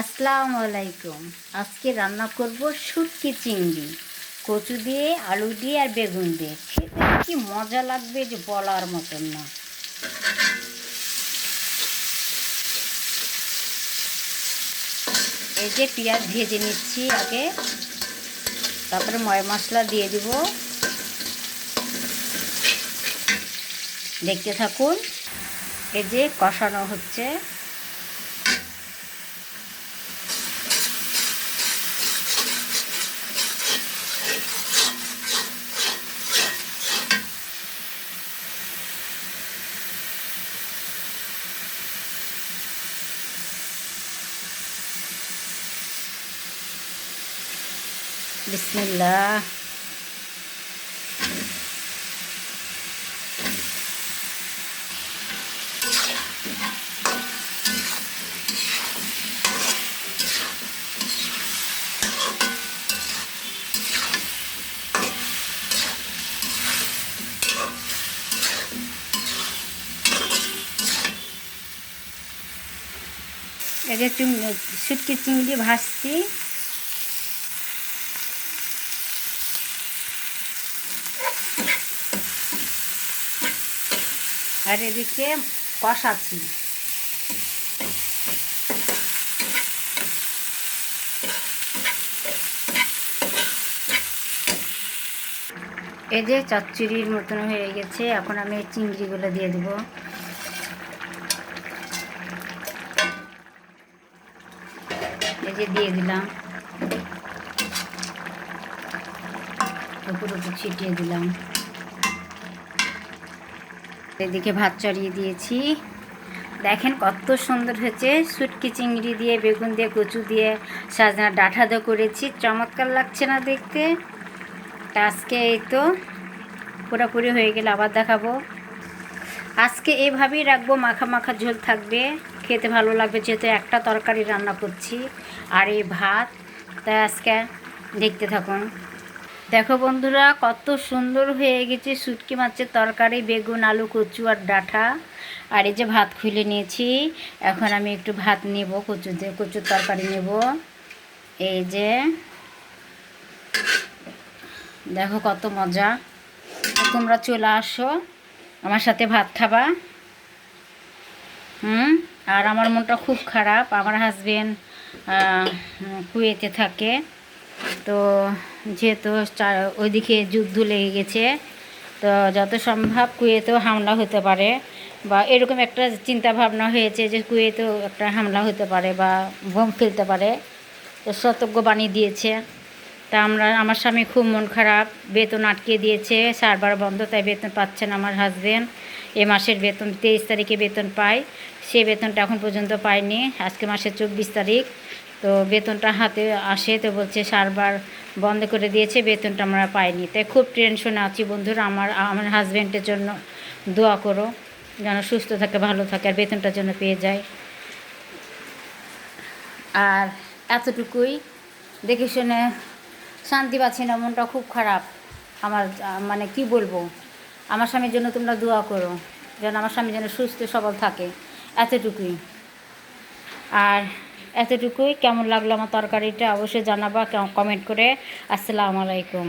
আসসালামু আলাইকুম আজকে রান্না করব শুটকি চিংড়ি। কচু দিয়ে, আলু দিয়ে আর বেগুন দিয়ে। খেতে কি মজা লাগবে যে বলার মতন না। এই যে পেঁয়াজ ভেজে নিচ্ছি আগে। তারপরে ময় মশলা দিয়ে দিব। দেখতে থাকুন। এই যে কষানো হচ্ছে। বিসমিল্লাহ এই যে চুং শুটকি চিংড়ি ভাজছি আর এদিকে কষাচ্ছি। এই যে চচ্চড়ির মতন হয়ে গেছে, এখন আমি চিংড়িগুলো দিয়ে দেব। এই যে দিয়ে দিলাম। উপর উপর ছিটিয়ে দিলাম। এদিকে ভাত চড়িয়ে দিয়েছি। দেখেন কত সুন্দর হয়েছে। সুটকি চিংড়ি দিয়ে, বেগুন দিয়ে, কচু দিয়ে সাজনা ডাঁটা দিয়ে করেছি। চমৎকার লাগছে না দেখতে। আজকে এই তো পুরোপুরি হয়ে গেলে আবার দেখাবো। আজকে এভাবেই রাখব, মাখা মাখা ঝোল থাকবে। খেতে ভালো লাগবে যেহেতু একটা তরকারি রান্না করছি। আর এই ভাত তাই আজকে দেখতে থাকুন। দেখো বন্ধুরা, কত সুন্দর হয়ে গেছে শুটকি মাছের তরকারি, বেগুন, আলু, কচু আর ডাঁটা। আর এই যে ভাত খুলে নিয়েছি, এখন আমি একটু ভাত নেব, কচু দিয়ে কচুর তরকারি নেব। এই যে, দেখো কত মজা। তোমরা চলে আসো, আমার সাথে ভাত খাবা। হুম? আর আমার মনটা খুব খারাপ, আমার হাজবেন্ড কুয়েতে থাকে। তো যেহেতু ওইদিকে যুদ্ধ লেগে গেছে, তো যত সম্ভব কুয়েতেও হামলা হতে পারে, বা এরকম একটা চিন্তা ভাবনা হয়েছে যে কুয়েতেও একটা হামলা হতে পারে বা বোম ফেলতে পারে, তো সতর্ক বাণী দিয়েছে। তা আমরা, আমার স্বামী খুব মন খারাপ, বেতন আটকে দিয়েছে সারবার বন্ধ, তাই বেতন পাচ্ছেন আমার হাজব্যান্ড এ মাসের বেতন, তেইশ তারিখে বেতন পায়, সে বেতনটা এখন পর্যন্ত পায়নি, আজকে মাসের চব্বিশ তারিখ। তো বেতনটা হাতে আসে তো বলছে সারবার বন্ধ করে দিয়েছে, বেতনটা আমরা পাইনি। তাই খুব টেনশনে আছি বন্ধুরা, আমার আমার হাজব্যান্ডের জন্য দোয়া করো, যেন সুস্থ থাকে, ভালো থাকে, আর বেতনটার জন্য পেয়ে যায়। আর এতটুকুই, দেখে শুনে শান্তি পাচ্ছি না, মনটা খুব খারাপ। আমার মানে কি বলব, আমার স্বামীর জন্য তোমরা দোয়া করো, যেন আমার স্বামী যেন সুস্থ, সবল থাকে, এতটুকুই। আর এতটুকুই। কেমন লাগল আমার তরকারিটা? অবশ্যই জানাবা কমেন্ট করে। আসসালামু আলাইকুম।